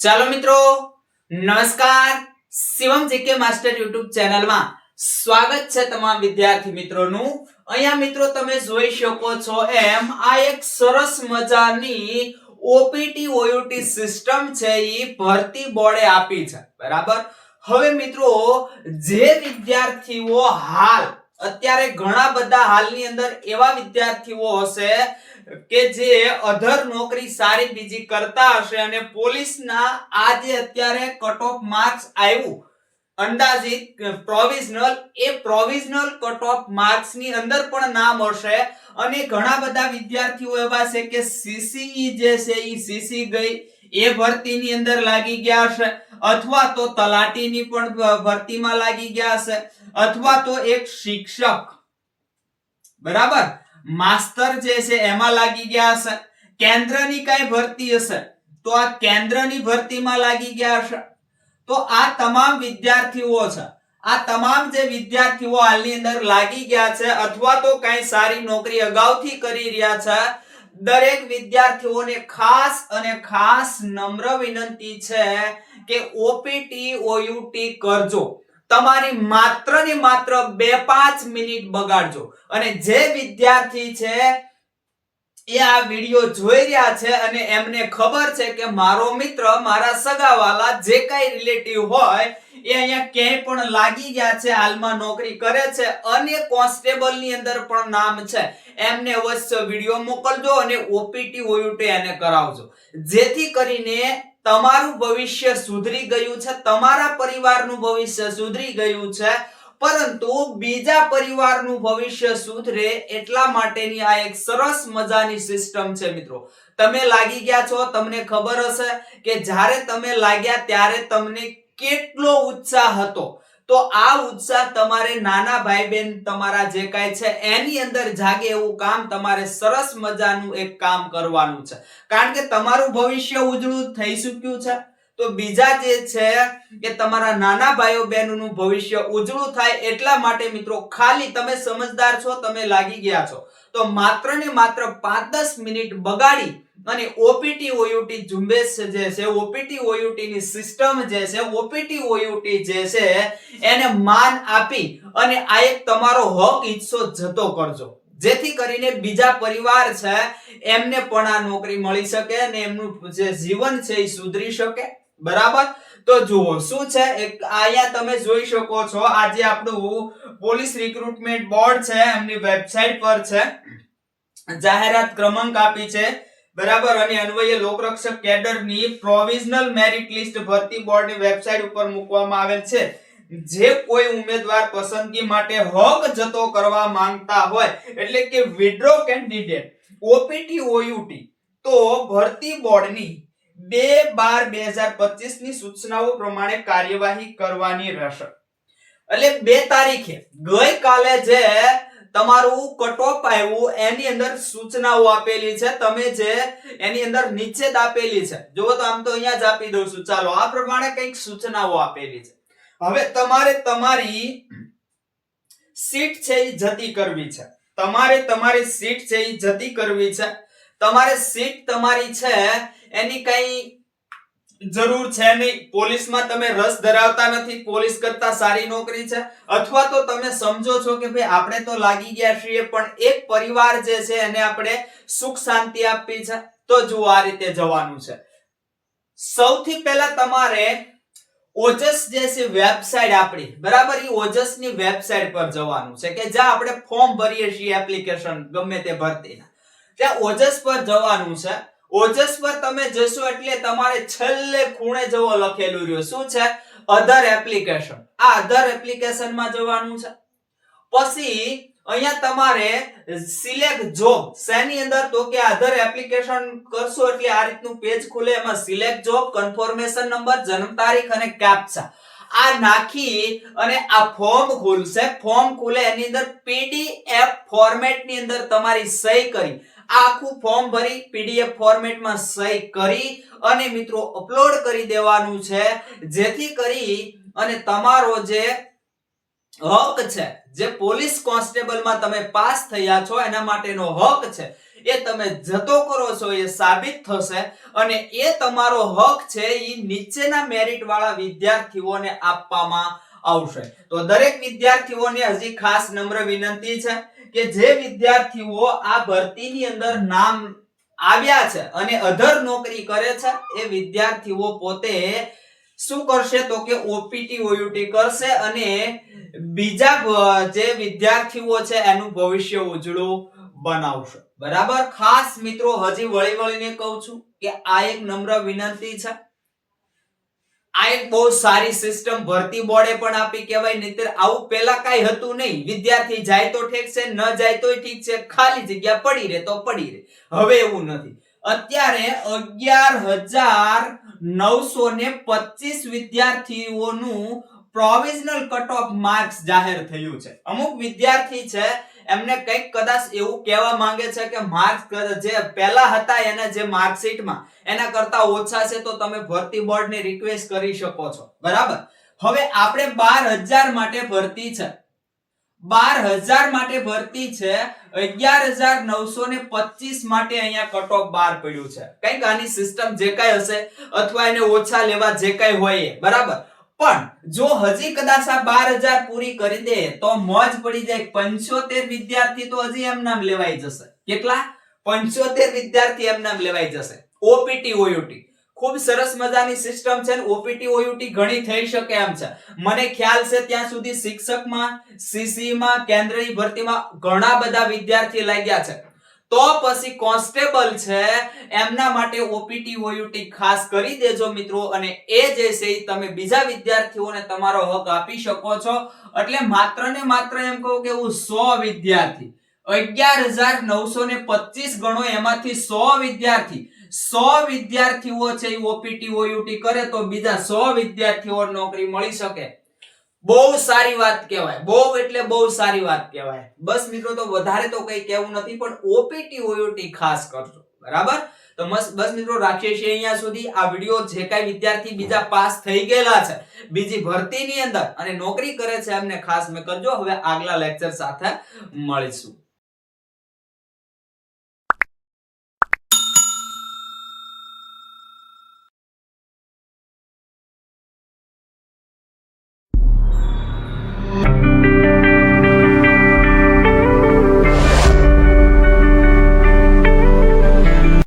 ચાલો મિત્રો, નમસ્કાર. શિવમ જીકે માસ્ટર યુટ્યુબ ચેનલમાં સ્વાગત છે તમામ વિદ્યાર્થી મિત્રોનું. અહીંયા મિત્રો તમે જોઈ શકો છો એમ, આ એક સરસ મજાની ઓપીટી ઓયુટી સિસ્ટમ છે એ ભરતી બોર્ડે આપી છે. બરાબર? હવે મિત્રો, જે વિદ્યાર્થીઓ હાલ, અત્યારે ઘણા બધા હાલની અંદર એવા વિદ્યાર્થીઓ હશે કે જે અધર નોકરી સારી બીજી કરતા હશે અને પોલીસના આ જે અત્યારે કટ ઓફ માર્ક્સ આવ્યું. અંદાજિત પ્રોવિઝનલ એ પ્રોવિઝનલ કટ ઓફ માર્ક્સની અંદર પણ નામ હશે અને ઘણા બધા વિદ્યાર્થીઓ એવા છે કે સીસીઈ જે છે એ સીસી ગઈ, એ ભરતીની અંદર લાગી ગયા હશે. અથવા તો તલાટીની પણ ભરતીમાં લાગી ગયા હશે. અથવા તો એક શિક્ષક. બરાબર? માસ્ટર જે છે, એમાં લાગી ગયા હશે. કેન્દ્રની કઈ ભરતી હશે. તો આ કેન્દ્રની ભરતીમાં લાગી ગયા હશે. તો આ તમામ વિદ્યાર્થીઓ છે, આ તમામ જે વિદ્યાર્થીઓ હાલની અંદર લાગી ગયા છે અથવા તો કઈ સારી નોકરી અગાઉથી કરી રહ્યા છે, દરેક વિદ્યાર્થીઓને ખાસ અને ખાસ નમ્ર વિનંતી છે કે ઓપીટી ઓયુટી કરજો. તમારી માત્ર ને માત્ર બે પાંચ મિનિટ બગાડજો. અને જે વિદ્યાર્થી છે, એ આ વીડિયો જોઈ રહ્યા છે અને એમને ખબર છે કે મારો મિત્ર, મારા સગાવાલા જે કઈ રિલેટિવ હોય, એ અહીંયા ક્યાંય પણ લાગી ગયા છે, હાલમાં નોકરી કરે છે. અને કોન્સ્ટેબલની અંદર પણ નામ છે. એમને અવશ્ય વીડિયો મોકલજો અને ઓપીટી ઓયુટી એને કરાવજો. જેથી કરીને તમારું ભવિષ્ય સુધરી ગયું છે, તમારા પરિવારનું ભવિષ્ય સુધરી ગયું છે, પરંતુ બીજા પરિવારનું ભવિષ્ય સુધરે એટલા માટેની આ એક સરસ મજાની સિસ્ટમ છે મિત્રો. તમે લાગી ગયા છો, તમને ખબર હશે કે જ્યારે તમે લાગ્યા ત્યારે તમને કેટલો ઉત્સાહ હતો. તો આ ઉત્સાહ તમારે નાના ભાઈ બહેન તમારા જે કાંઈ છે, એની અંદર જાગે એવું કામ તમારે સરસ મજાનું એક કામ કરવાનું છે. કારણ કે તમારું ભવિષ્ય ઉજળું થઈ ચૂક્યું છે. તો બીજા જે છે કે તમારા નાના ભાઈઓ બહેનોનું ભવિષ્ય ઉજળું થાય એટલા માટે મિત્રો ખાલી તમે સમજદાર છો, તમે લાગી ગયા છો. તો માત્ર ને માત્ર પાંચ દસ મિનિટ બગાડી અને ઓપીટી ઓયુટી ઝુંબેશ જે છે ઓપીટી ઓયુટી ની સિસ્ટમ જે છે ઓપીટી ઓયુટી જે છે, એને માન આપી અને આ એક તમારો હક હિસ્સો જતો કરજો. જેથી કરીને બીજા પરિવાર છે, એમને પણ આ નોકરી મળી શકે અને એમનું જે જીવન છે એ સુધરી શકે. બરાબર? તો જુઓ, શું છે? અહીંયા તમે જોઈ શકો છો, આજે આપણું પોલીસ રિક્રુટમેન્ટ બોર્ડ છે, એમની વેબસાઇટ પર છે. જાહેરાત ક્રમાંક આપી છે. બરાબર, અને અન્વયે લોકરક્ષક કેડરની પ્રોવિઝનલ મેરિટ લિસ્ટ ભરતી બોર્ડની વેબસાઇટ ઉપર મૂકવામાં આવેલ છે. જે કોઈ ઉમેદવાર પસંદગી માટે હક જતો કરવા માંગતા હોય, એટલે કે વિડ્રો કેન્ડિડેટ ઓપીટી ઓયુટી તો ભરતી બોર્ડની બે બાર બે હજાર પચીસની સૂચનાઓ પ્રમાણે કાર્યવાહી કરવાની રહેશે. એટલે બે તારીખે ગઈકાલે જે તમારું કટ ઓફ આવ્યું, એની અંદર સૂચનાઓ આપેલી છે, તમે જે એની અંદર નીચે જ આપેલી છે. જુઓ તો આમ તો અહીંયા જ આપી દઉં છું. ચાલો, આ પ્રમાણે કંઈક સૂચનાઓ આપેલી છે. હવે તમારે તમારી સીટ છે એ જતી કરવી છે. તમારે તમારી સીટ છે એ જતી કરવી છે. તમારે સીટ તમારી છે, એની કઈ જરૂર છે નહીં. પોલીસમાં તમે રસ ધરાવતા નથી. પોલીસ કરતા સારી નોકરી છે. અથવા તો તમે સમજો છો કે ભાઈ આપણે તો લાગી ગયા છીએ, પણ એક પરિવાર જે છે એને આપણે સુખ શાંતિ આપવી છે. તો જો આ રીતે જવાનું છે. સૌથી પહેલા તમારે ઓજસ જે છે વેબસાઇટ આપણી, બરાબર? એ ઓજસની વેબસાઇટ પર જવાનું છે કે જ્યાં આપણે ફોર્મ ભરીએ છીએ એપ્લિકેશન, ગમે તે ભરતીના. ત્યાં ઓજસ પર જવાનું છે. ઓજસ પર તમે જશો એટલે તમારે છેલ્લે ખૂણે જવો લખેલું રહ્યું. શું છે? અધર એપ્લિકેશન આ અધર એપ્લિકેશનમાં જવાનું છે. પછી અહીંયા તમારે સિલેક્ટ જોબ શેની અંદર? તો કે અધર એપ્લિકેશન કરશો એટલે આ રીતનું પેજ ખુલે. એમાં સિલેક્ટ જોબ કન્ફર્મેશન નંબર જન્મ તારીખ અને કેપ્ચા આ નાખી અને આ ફોર્મ ખુલશે. ફોર્મ ખુલે એની અંદર પીડીએફ ફોર્મેટની અંદર તમારી સહી કરી. આખું ફોર્મ ભરી પીડીએફ ફોર્મેટમાં સહી કરી અને મિત્રો અપલોડ કરી દેવાનું છે. જેથી કરી અને તમારો જે હક છે, જે પોલીસ કોન્સ્ટેબલમાં તમે પાસ થયા છો, એના માટેનો હક છે, એ તમે જતો કરો છો, એ સાબિત થશે અને એ તમારો હક છે એ નીચેના મેરિટ વાળા વિદ્યાર્થીઓને આપવામાં આવશે. તો દરેક વિદ્યાર્થીઓને હજી ખાસ નમ્ર વિનંતી છે કે જે વિદ્યાર્થીઓ આ ભરતીની અંદર નામ આવ્યા છે અને અધર નોકરી કરે છે, એ વિદ્યાર્થીઓ પોતે શું કરશે તો કે ઓપીટી ઓયુટી કરશે અને બીજા જે વિદ્યાર્થીઓ છે એનું ભવિષ્ય ઉજળું બનાવશે. બરાબર? ખાસ મિત્રો, હજી વળી વળીને કહું છું કે આ એક નમ્ર વિનંતી છે. આ એક બહુ સારી સિસ્ટમ ભરતી બોર્ડે પણ આપી કહેવાય, નહીતર આવું પેલા કાંઈ હતું નહીં. વિદ્યાર્થી જાય તો ઠીક છે, ન જાય તોય ઠીક છે, ખાલી જગ્યા પડી રહે તો પડી રહે. હવે એવું નથી. અત્યારે અગિયાર હજાર નવસો ને પચીસ વિદ્યાર્થીઓનું પ્રોવિઝનલ કટ ઓફ માર્ક્સ જાહેર થયું છે. અમુક વિદ્યાર્થી છે એમને કંઈક કદાચ એવું કહેવા માંગે છે કે માર્ક્સ જે પહેલા હતા એના જે માર્કશીટમાં, એના કરતા ઓછા છે, તો તમે ભરતી બોર્ડને રિક્વેસ્ટ કરી શકો છો. બરાબર? હવે આપણે બાર હજાર માટે ભરતી છે. બાર હજાર માટે ભરતી છે, અગિયાર હજાર નવસો ને પચીસ માટે અહીંયા કટ ઓફ બાર પડ્યું છે. કંઈક આની સિસ્ટમ જે કાંઈ હશે, અથવા એને ઓછા લેવા જે કાંઈ હોય બરાબર? પણ જો હજી કદાચ આ બાર હજાર પૂરી કરી દે, તો મોજ પડી જાય. પંચોતેર વિદ્યાર્થી તો હજી એમ નામ લેવાઈ જશે. કેટલા? પંચોતેર વિદ્યાર્થી એમ નામ લેવાઈ જશે. ઓપીટી ઓયુટી ખૂબ સરસ મજાની સિસ્ટમ છે ઓપીટી ઓયુટી ઘણી થઈ શકે એમ છે. મને ખ્યાલ છે ત્યાં સુધી શિક્ષકમાં સીસીમાં કેન્દ્રની ભરતીમાં ઘણા બધા વિદ્યાર્થી લાગ્યા છે. તો પછી કોન્સ્ટેબલ છે, એમના માટે ઓપીટી ઓયુટી ખાસ કરી દેજો મિત્રો, અને એ જે છે તમે બીજા વિદ્યાર્થીઓને તમારો હક આપી શકો છો. એટલે માત્ર ને માત્ર એમ કહું કે હું સો વિદ્યાર્થી, અગિયાર હજાર નવસો ને પચીસ ગણો એમાંથી સો વિદ્યાર્થી, સો વિદ્યાર્થીઓ છે ઓપીટી ઓયુટી કરે તો બીજા સો વિદ્યાર્થીઓ નોકરી મળી શકે. બહુ સારી વાત કહેવાય. બહુ એટલે બહુ સારી વાત કહેવાય. બસ મિત્રો, તો વધારે તો કઈ કહેવું નથી, પણ ઓપીટી ઓયોટી ખાસ કરજો. બરાબર? તો બસ મિત્રો, રાખીએ છીએ અહીંયા સુધી. આ વીડિયો જે કાંઈ વિદ્યાર્થી બીજા પાસ થઈ ગયેલા છે, બીજી ભરતીની અંદર અને નોકરી કરે છે એમને ખાસ મેં કરજો. હવે આગલા લેક્ચર સાથે મળીશું.